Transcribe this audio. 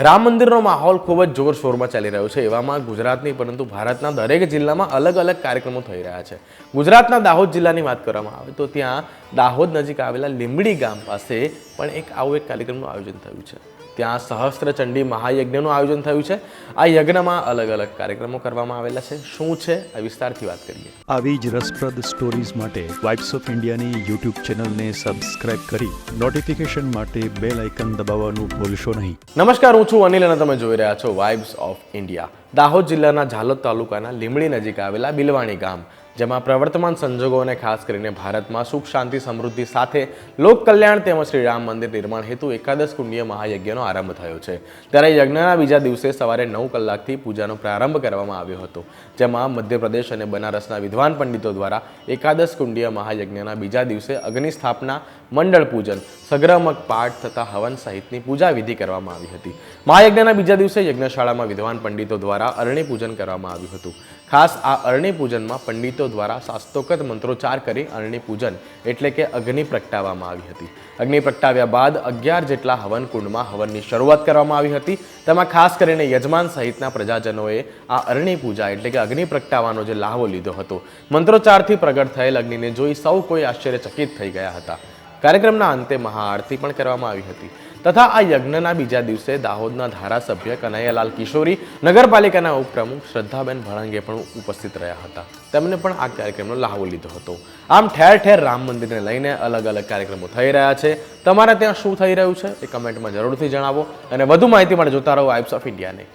રામ મંદિરનો માહોલ ખૂબ જ જોરશોરમાં ચાલી રહ્યો છે એવામાં ગુજરાતની પરંતુ ભારતના દરેક જિલ્લામાં અલગ અલગ કાર્યક્રમો થઈ રહ્યા છે. ગુજરાતના દાહોદ જિલ્લાની વાત કરવામાં આવે તો ત્યાં દાહોદ નજીક આવેલા લીંબડી ગામ પાસે પણ એક આવું એક કાર્યક્રમનું આયોજન થયું છે. ત્યાં સહસ્ત્રચંડી મહાયજ્ઞનું આયોજન થયું છે. આ યજ્ઞમાં અલગ અલગ કાર્યક્રમો કરવામાં આવેલા છે. શું છે? આ વિસ્તારથી વાત કરીએ. આવી જ રસપ્રદ સ્ટોરીઝ માટે વાઇબ્સ ઓફ ઇન્ડિયાની યુટ્યુબ ચેનલને સબસ્ક્રાઇબ કરી નોટિફિકેશન માટે બેલ આઇકન દબાવવાનું ભૂલશો નહીં. નમસ્કાર હું છું અનિલ અને તમે જોઈ રહ્યા છો વાઇબ્સ ઓફ ઇન્ડિયા દાહોદ જિલ્લાના ઝાલોદ તાલુકાના લીમડી નજીક આવેલા બિલવાણી ગામ. જેમાં પ્રવર્તમાન સંજોગોને ખાસ કરીને ભારતમાં સુખ, શાંતિ, સમૃદ્ધિ સાથે લોક કલ્યાણ તેમજ શ્રી રામ મંદિર નિર્માણ હેતુ એકાદશ કુંડીય મહાયજ્ઞનો આરંભ થયો છે. ત્યારે યજ્ઞના બીજા દિવસે સવારે નવ કલાકથી પૂજાનો પ્રારંભ કરવામાં આવ્યો હતો, જેમાં મધ્યપ્રદેશ અને બનારસના વિદ્વાન પંડિતો દ્વારા એકાદશ કુંડીય મહાયજ્ઞના બીજા દિવસે અગ્નિ સ્થાપના, મંડળ પૂજન સગ્રમક પાઠ તથા હવન સહિતની પૂજા વિધિ કરવામાં આવી હતી. મહાયજ્ઞના બીજા દિવસે યજ્ઞશાળામાં વિદ્વાન પંડિતો દ્વારા અરણી પૂજન કરવામાં આવ્યું હતું. ખાસ આ અરણી પૂજનમાં પંડિતો દ્વારા શાસ્ત્રોક્ત મંત્રોચ્ચાર કરી અગ્નિ પૂજન એટલે કે અગ્નિ પ્રગટાવવામાં આવી હતી. અગ્નિ પ્રગટાવ્યા બાદ અગિયાર જેટલા હવન કુંડમાં હવનની શરૂઆત કરવામાં આવી હતી. તેમાં ખાસ કરીને યજમાન સહિતના પ્રજાજનોએ આ અરણી પૂજા એટલે કે અગ્નિ પ્રગટાવવાનો જે લાહવો લીધો હતો, મંત્રોચ્ચારથી પ્રગટ થયેલ અગ્નિને જોઈ સૌ કોઈ આશ્ચર્યચકિત થઈ ગયા હતા. કાર્યક્રમના અંતે મહાઆરતી પણ કરવામાં આવી હતી. તથા આ યજ્ઞના બીજા દિવસે દાહોદના ધારાસભ્ય કનૈયાલાલ કિશોરી, નગરપાલિકાના ઉપપ્રમુખ શ્રદ્ધાબેન ભળંગે પણ ઉપસ્થિત રહ્યા હતા. તેમણે પણ આ કાર્યક્રમનો લાહવો લીધો હતો. આમ ઠેર ઠેર રામ મંદિરને લઈને અલગ અલગ કાર્યક્રમો થઈ રહ્યા છે. તમારે ત્યાં શું થઈ રહ્યું છે એ કમેન્ટમાં જરૂરથી જણાવો અને વધુ માહિતી માટે જોતા રહો આઇપ્સ ઓફ ઇન્ડિયાને